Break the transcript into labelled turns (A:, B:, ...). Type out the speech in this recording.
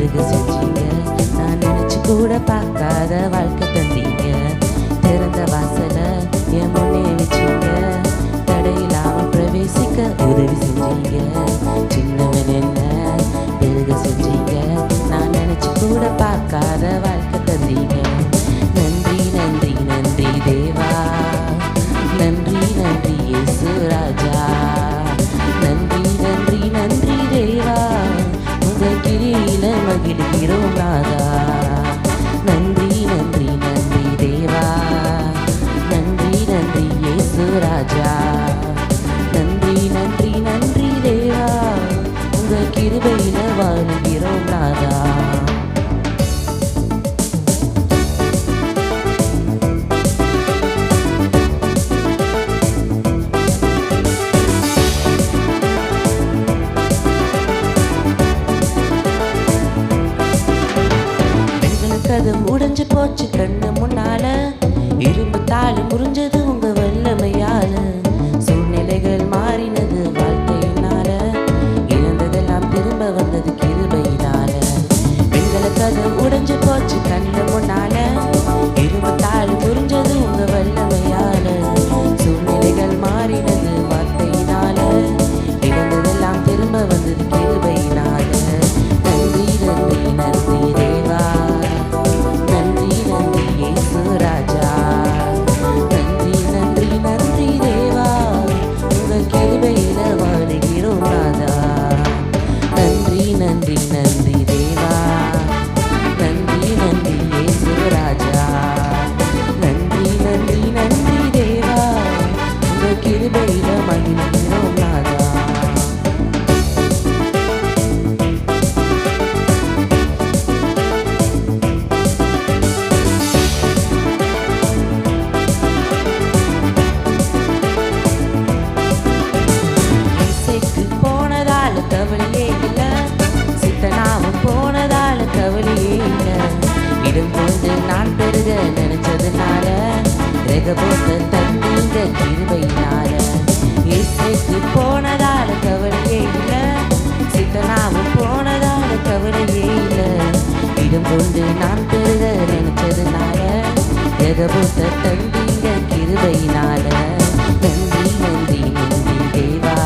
A: அருகு செஞ்சீங்க. நான் நினைச்சு கூட பார்க்காத வாழ்க்கை தந்தீங்க. திறந்த வாசலை என் முன்னே வச்சீங்க. தடையில்லாமல் பிரவேசிக்க உதவி செஞ்சீங்க. ராஜா. நன்றி நன்றி நன்றி தேவா. உங்கள் கிருபையில வாழ்கிறோம் ராஜா. கதம் உடைஞ்சு போச்சு. கண்ணு முன்னால இரும்பு தாளு முறிஞ்சது வாழ்க்கையினால சூழ்நிலைகள் மாறினது வாழ்க்கையினால இழந்ததெல்லாம் திரும்ப வந்தது கிருபையினால. பெண்களுக்கு அது உடைஞ்சு போச்சு கண்ணு முன்னால. இருபத்தாழு வரும்போது நான் பெருக நினைச்சதுனால ரேகபோது தந்தீங்க கிருபையினால இசைக்கு போனதால கவலையே இல்லை சித்தனாவும் போனதால கவலையே இல்லை இடும்போது நான் பெருக நினைச்சதுனால ரேகபோது தந்தீங்க கிருபையினால நன்றி நன்றி நன்றி தேவா